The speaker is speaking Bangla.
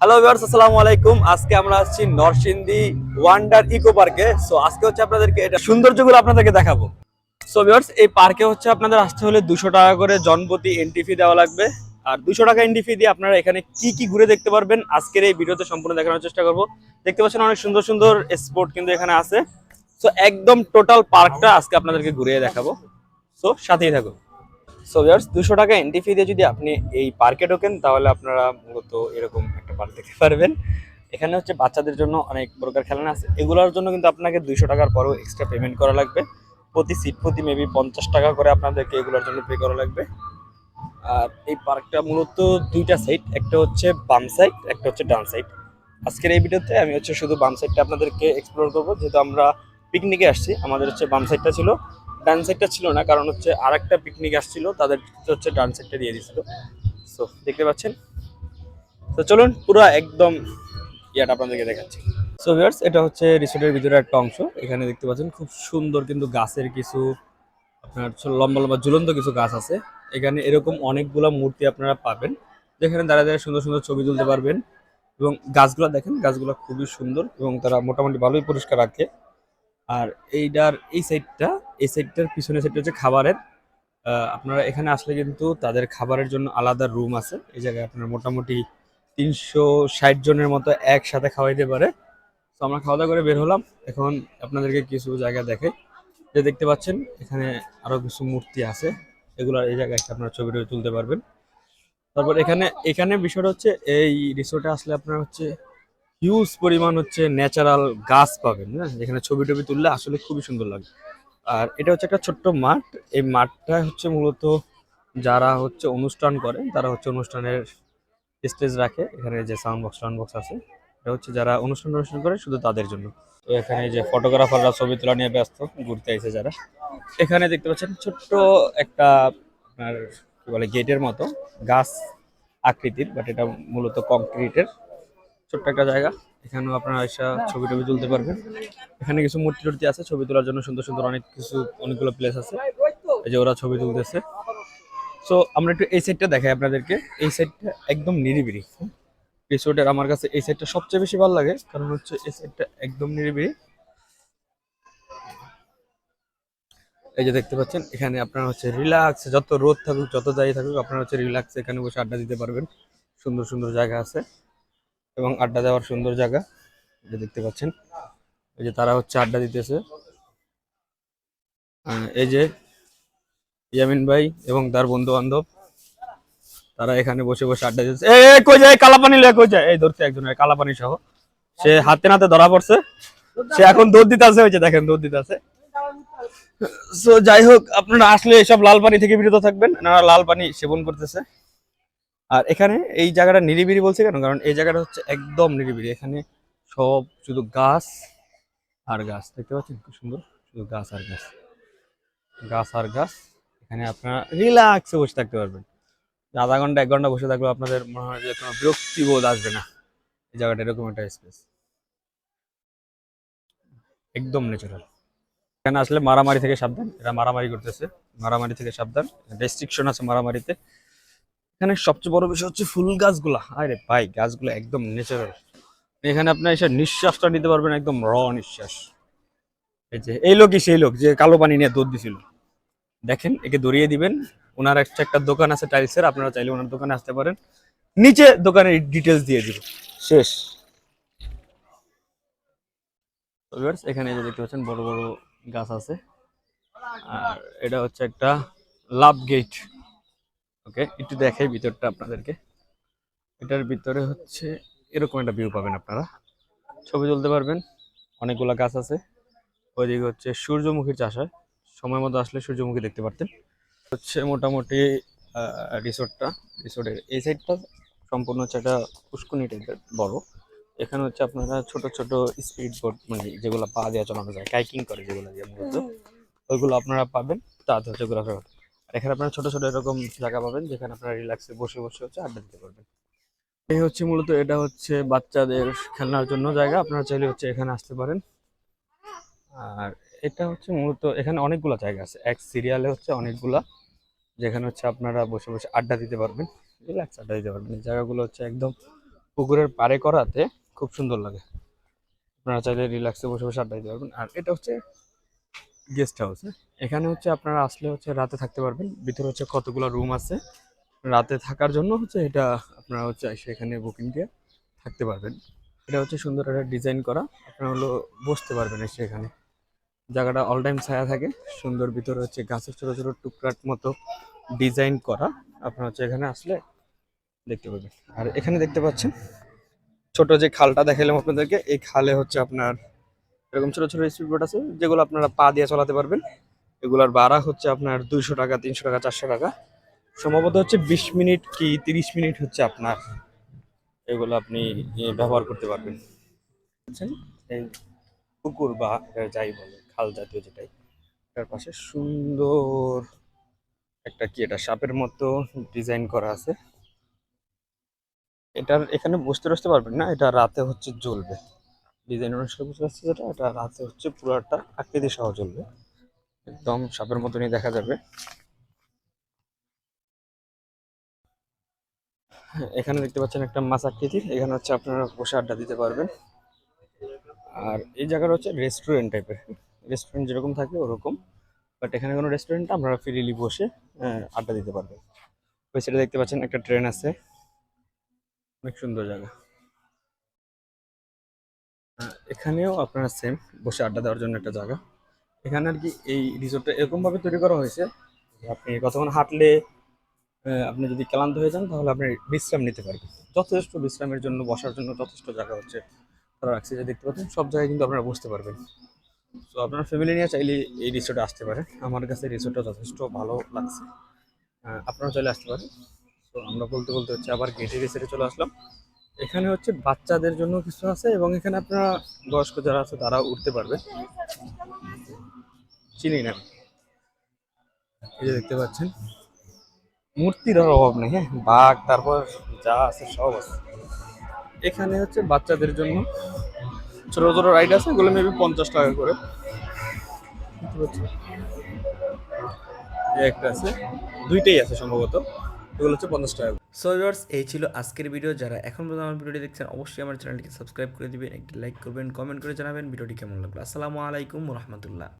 হ্যালো ভিউয়ার্স আসসালামু আলাইকুম। আজকে আমরা আসছি নরসিংদী ওয়ান্ডার ইকো পার্কে সো আজকে হচ্ছে আপনাদেরকে এটা সৌন্দর্যগুলো আপনাদেরকে দেখাবো। সো ভিউয়ার্স এই পার্কে হচ্ছে আপনাদের আসতে হলে দুশো টাকা করে জনপ্রতি এন্ট্রি ফি দেওয়া লাগবে। আর দুশো টাকা এন্ট্রি ফি দিয়ে আপনারা এখানে কি কি ঘুরে দেখতে পারবেন, আজকের এই ভিডিওতে সম্পূর্ণ দেখানোর চেষ্টা করব। দেখতে পাচ্ছেন অনেক সুন্দর সুন্দর স্পট কিন্তু এখানে আছে। সো একদম টোটাল পার্কটা আজকে আপনাদেরকে ঘুরিয়ে দেখাবো। সো সাথেই থাকুন। সো ভিউয়ার্স দুশো টাকা এন্ট্রি ফি দিয়ে যদি আপনি এই পার্কে ঢোকেন, তাহলে আপনারা মূলত এরকম পার্ক দেখতে পারবেন। এখানে হচ্ছে বাচ্চাদের জন্য অনেক প্রকার খেলনা আছে। এগুলোর জন্য কিন্তু আপনাকে দুইশো টাকার পরেও এক্সট্রা পেমেন্ট করা লাগবে। প্রতি সিট প্রতি মেবি পঞ্চাশ টাকা করে আপনাদেরকে এগুলোর জন্য পে করা লাগবে। আর এই পার্কটা মূলত দুইটা সাইড একটা হচ্ছে বাম সাইড একটা হচ্ছে ডান সাইড আজকের এই ভিডিওতে আমি হচ্ছে শুধু বাম সাইডটা আপনাদেরকে এক্সপ্লোর করব। যেহেতু আমরা পিকনিকে আসছি, আমাদের হচ্ছে বাম সাইডটা ছিল। ডান সাইডটা ছিল না, কারণ হচ্ছে আর একটা পিকনিক আসছিল, তাদের হচ্ছে ডান সাইডটা দিয়ে দিছিল। সো দেখতে পাচ্ছেন? তো চলুন পুরো একদম ইয়াটা আপনাদেরকে দেখাচ্ছি। সো ভিউয়ার্স এটা হচ্ছে রিসোর্টের ভিতরে একটা অংশ। এখানে দেখতে পাচ্ছেন, খুব সুন্দর কিন্তু গাছের কিছু, আপনার লম্বা লম্বা ঝুলন্ত কিছু গাছ আছে। এখানে এরকম অনেকগুলো মূর্তি আপনারা পাবেন। যেখানে দাঁড়া দাঁড়িয়ে সুন্দর সুন্দর ছবি তুলতে পারবেন। এবং গাছগুলো দেখেন, গাছগুলো খুবই সুন্দর এবং তারা মোটামুটি ভালোই পরিষ্কার রাখে। আর এইটার, এই সাইডটা, এই সাইডটার পিছনের সাইডটা হচ্ছে খাবারের। আপনারা এখানে আসলে কিন্তু তাদের খাবারের জন্য আলাদা রুম আছে। এই জায়গায় আপনার মোটামুটি তিনশো ষাট জনের মতো একসাথে খাওয়াইতে পারে। তো আমরা খাওয়া দাওয়া করে বের হলাম। এখন আপনাদেরকে কিছু জায়গা দেখে যে দেখতে পাচ্ছেন, এখানে আরও কিছু মূর্তি আছে। এগুলো এই জায়গায় আপনারা ছবি টবি তুলতে পারবেন। তারপর এখানে এখানে বিষয়টা হচ্ছে, এই রিসোর্টে আসলে আপনার হচ্ছে হিউজ পরিমাণ হচ্ছে ন্যাচারাল গাছ পাবেন হ্যাঁ? যেখানে ছবি টবি তুললে আসলে খুবই সুন্দর লাগে। আর এটা হচ্ছে একটা ছোট্ট মাঠ। এই মাঠটা হচ্ছে মূলত যারা হচ্ছে অনুষ্ঠান করে, তারা হচ্ছে অনুষ্ঠানের স্টেজ রাখে, এখানে যে সাউন্ড বক্স সাউন্ড বক্স আছে, এটা হচ্ছে যারা অনুষ্ঠান অনুষ্ঠান করে শুধু তাদের জন্য। তো এখানে যে ফটোগ্রাফাররা ছবি তোলা নিয়ে ব্যস্ত, ঘুরতে আইছে যারা। এখানে দেখতে পাচ্ছেন ছোট্ট একটা আপনার, কি বলে, গেটের মতো, গাছ আকৃতির বাট এটা মূলত কংক্রিটের ছোট্ট একটা জায়গা, এখানেও আপনারা এসে ছবি টবি তুলতে পারবেন। এখানে কিছু মূর্তি টুর্তি আছে, ছবি তোলার জন্য সুন্দর সুন্দর অনেক কিছু, অনেকগুলো প্লেস আছে। এই যে ওরা ছবি তুলতেছে। সো আমরা একটু এই সাইডটা দেখাই আপনাদেরকে। এই সাইডটা একদম নিরিবিলি। রিসোর্টের আমার কাছে এই সাইডটা সবচেয়ে বেশি ভালো লাগে, কারণ হচ্ছে এই সাইডটা একদম নিরিবিড়ি এই যে দেখতে পাচ্ছেন, এখানে আপনারা হচ্ছে রিল্যাক্স যত রোদ থাকুক, যত যাই থাকুক, আপনারা হচ্ছে রিল্যাক্স এখানে বসে আড্ডা দিতে পারবেন। সুন্দর সুন্দর জায়গা আছে এবং আড্ডা দেওয়ার সুন্দর জায়গা। যে দেখতে পাচ্ছেন, এই যে তারা হচ্ছে আড্ডা দিতেছে। এই যে ইয়ামিন ভাই এবং তার বন্ধু বান্ধব তারা এখানে বসে বসে আড্ডা দিচ্ছে। এই কই যায়? কালাপানি লে কই যায়? এই ধরতে একজনের, কালাপানি সহ। সে হাতে নাতে ধরা পড়ছে। সে এখন দৌড় দিতে আছে যে দেখেন, দৌড় দিতে আছে সো যাই হোক, আপনারা আসলে এসব লাল পানি থেকে বিরত থাকবেন। এনারা লাল পানি সেবন করতেছে। আর এখানে এই জায়গাটা নিরিবিলি বলছে কেন? কারণ এই জায়গাটা হচ্ছে একদম নিরিবিলি। এখানে সব শুধু গাছ আর গাছ। দেখতে পাচ্ছেন? খুব সুন্দর। শুধু গাছ আর গাছ। গাছ আর গাছ। এখানে আপনারা রিল্যাক্সে বসে থাকতে পারবেন। আধা ঘণ্টা, এক ঘণ্টা বসে থাকলেও আপনাদের মনে হয় যে কোনো বিরক্তি বোধ আসবে না। এই জায়গাটা এরকম একটা স্পেস একদম ন্যাচারাল এখানে আসলে মারামারি থেকে সাবধান। এরা মারামারি করতেছে। মারামারি থেকে সাবধান। রেস্ট্রিকশন আছে মারামারিতে। এখানে সবচেয়ে বড় বিষয় হচ্ছে ফুল গাছগুলা। আরে ভাই, গাছগুলো একদম ন্যাচারাল এখানে আপনার এসে নিঃশ্বাসটা নিতে পারবেন একদম র নিঃশ্বাস। এই যে, এই লোকই সেই লোক যে কালো পানি নিয়ে দুধ দিছিল। দেখেন একে দৌড়িয়ে দিবেন। ওনার একটা একটা দোকান আছে টাইলসের আপনারা চাইলে ওনার দোকানে আসতে পারেন। নিচে দোকানের ডিটেলস দিয়ে দিব। শেষ। এখানে যে দেখতে পাচ্ছেন বড় বড় গাছ আছে। আর এটা হচ্ছে একটা লাভ গেট ওকে একটু দেখাই ভিতরটা আপনাদেরকে। এটার ভিতরে হচ্ছে এরকম একটা ভিউ পাবেন আপনারা। ছবি তুলতে পারবেন। অনেকগুলা গাছ আছে। ওইদিকে হচ্ছে সূর্যমুখীর চাষ হয়। সময় মতো আসলে সূর্যমুখী দেখতে পারতেন। হচ্ছে মোটামুটি রিসোর্টটা রিসোর্টের এই সাইডটা সম্পূর্ণ হচ্ছে একটা পুষ্কুনি টাইপের বড়। এখানে হচ্ছে আপনারা ছোট ছোট স্পিড বোট মানে যেগুলো পা দিয়ে চালানো যায় কাইকিং করে যেগুলো দিয়ে মূলত ওইগুলো আপনারা পাবেন তাতে হচ্ছে ঘোরাফেরা। আর এখানে আপনারা ছোট ছোট এরকম জায়গা পাবেন যেখানে আপনারা রিল্যাক্সে বসে বসে হচ্ছে আড্ডা দিতে পারবেন। এই হচ্ছে মূলত এটা হচ্ছে বাচ্চাদের খেলনার জন্য জায়গা আপনারা চাইলে হচ্ছে এখানে আসতে পারেন। আর এটা হচ্ছে মূলত, এখানে অনেকগুলো জায়গা আছে। এক সিরিয়ালে হচ্ছে অনেকগুলা, যেখানে হচ্ছে আপনারা বসে বসে আড্ডা দিতে পারবেন রিল্যাক্স আড্ডা দিতে পারবেন। এই জায়গাগুলো হচ্ছে একদম পুকুরের পারে করাতে খুব সুন্দর লাগে। আপনারা চাইলে রিল্যাক্সে বসে বসে আড্ডা দিতে পারবেন। আর এটা হচ্ছে গেস্ট হাউস এখানে হচ্ছে আপনারা আসলে হচ্ছে রাতে থাকতে পারবেন। ভিতরে হচ্ছে কতগুলো রুম আছে। রাতে থাকার জন্য হচ্ছে এটা আপনারা হচ্ছে এসে এখানে বুকিং দিয়ে থাকতে পারবেন। এটা হচ্ছে সুন্দর একটা ডিজাইন করা। আপনারা হলো বসতে পারবেন এসে এখানে। জায়গাটা অল টাইম ছায়া থাকে। সুন্দর ভিতরে হচ্ছে গাছের ছোট ছোট টুকরাট মতো ডিজাইন করা। আপনারা হচ্ছে এখানে আসলে দেখতে পাবেন। আর এখানে দেখতে পাচ্ছেন, ছোট যে খালটা দেখালাম আপনাদেরকে, এই খালে হচ্ছে আপনার এরকম ছোট ছোট স্পিড বোট আছে, যেগুলো আপনারা পা দিয়ে চালাতে পারবেন। এগুলোর ভাড়া হচ্ছে আপনার দুইশো টাকা, তিনশো টাকা, চারশো টাকা। সম্ভবত হচ্ছে বিশ মিনিট কি তিরিশ মিনিট হচ্ছে আপনার এগুলো আপনি ব্যবহার করতে পারবেন। বুঝছেন এই পুকুর বা যাই বলে খাল জাতীয় যেটাই। তার পাশে সুন্দর একটা কি এটা, সাপের মতো ডিজাইন করা আছে। এটার এখানে বসতে বসতে পারবেন না, এটা রাতে হচ্ছে জ্বলবে। ডিজাইন অনুসারে বুঝতে পারছি যেটা, এটা রাতে হচ্ছে পুরাটা আকৃতি সহ জ্বলবে। একদম সাপের মতনই দেখা যাবে। এখানে দেখতে পাচ্ছেন একটা মাছ আকৃতির, এখানে হচ্ছে আপনারা বসে আড্ডা দিতে পারবেন। আর এই জায়গাটা হচ্ছে রেস্টুরেন্ট টাইপের রেস্টুরেন্ট যেরকম থাকে, ওরকম। বাট এখানে কোনো রেস্টুরেন্ট আপনারা ফ্রিলি বসে আড্ডা দিতে পারবেন। ওই সেটা দেখতে পাচ্ছেন একটা ট্রেন আছে। অনেক সুন্দর জায়গা। এখানেও আপনারা সেম বসে আড্ডা দেওয়ার জন্য একটা জায়গা। এখানে আর কি এই রিসোর্টটা এরকম ভাবে তৈরি করা হয়েছে। আপনি কতক্ষণ হাঁটলে আপনি যদি ক্লান্ত হয়ে যান, তাহলে আপনি বিশ্রাম নিতে পারবেন। যথেষ্ট বিশ্রামের জন্য, বসার জন্য যথেষ্ট জায়গা হচ্ছে। তারা রাখছে যে দেখতে পাচ্ছেন, সব জায়গায় কিন্তু আপনারা বসতে পারবেন। তো আপনার ফ্যামিলি নিয়ে চাইলে এই রিসোর্টে আসতে পারেন। আমার কাছে রিসোর্টটা যথেষ্ট ভালো লাগছে। আপনারা চাইলে আসতে পারেন। তো আমরা বলতে বলতে হচ্ছে আবার গেটে রিসোর্টে চলে আসলাম। এখানে হচ্ছে বাচ্চাদের জন্য কিছু আছে এবং এখানে আপনারা বয়স্ক যারা আছে তারাও উঠতে পারবে। চিনি না। এই যে দেখতে পাচ্ছেন। মূর্তির আর অভাব নেই হ্যাঁ? বাঘ, তারপর যা আছে সব আছে। এখানে হচ্ছে বাচ্চাদের জন্য ছোট ছোট রাইড আছে, এগুলো মেবি পঞ্চাশ টাকা করে। একটা আছে। দুইটাই আছে সম্ভবত। এগুলো হচ্ছে পঞ্চাশ টাকা। সো ভিউয়ার্স এই ছিল আজকের ভিডিও যারা এখন পর্যন্ত আমার ভিডিওটি দেখছেন, অবশ্যই আমার চ্যানেলটিকে সাবস্ক্রাইব করে দিবেন, একটি লাইক করবেন কমেন্ট করে জানাবেন। ভিডিওটি কেমন লাগল? আসসালামু আলাইকুম রহমতুল্লাহ।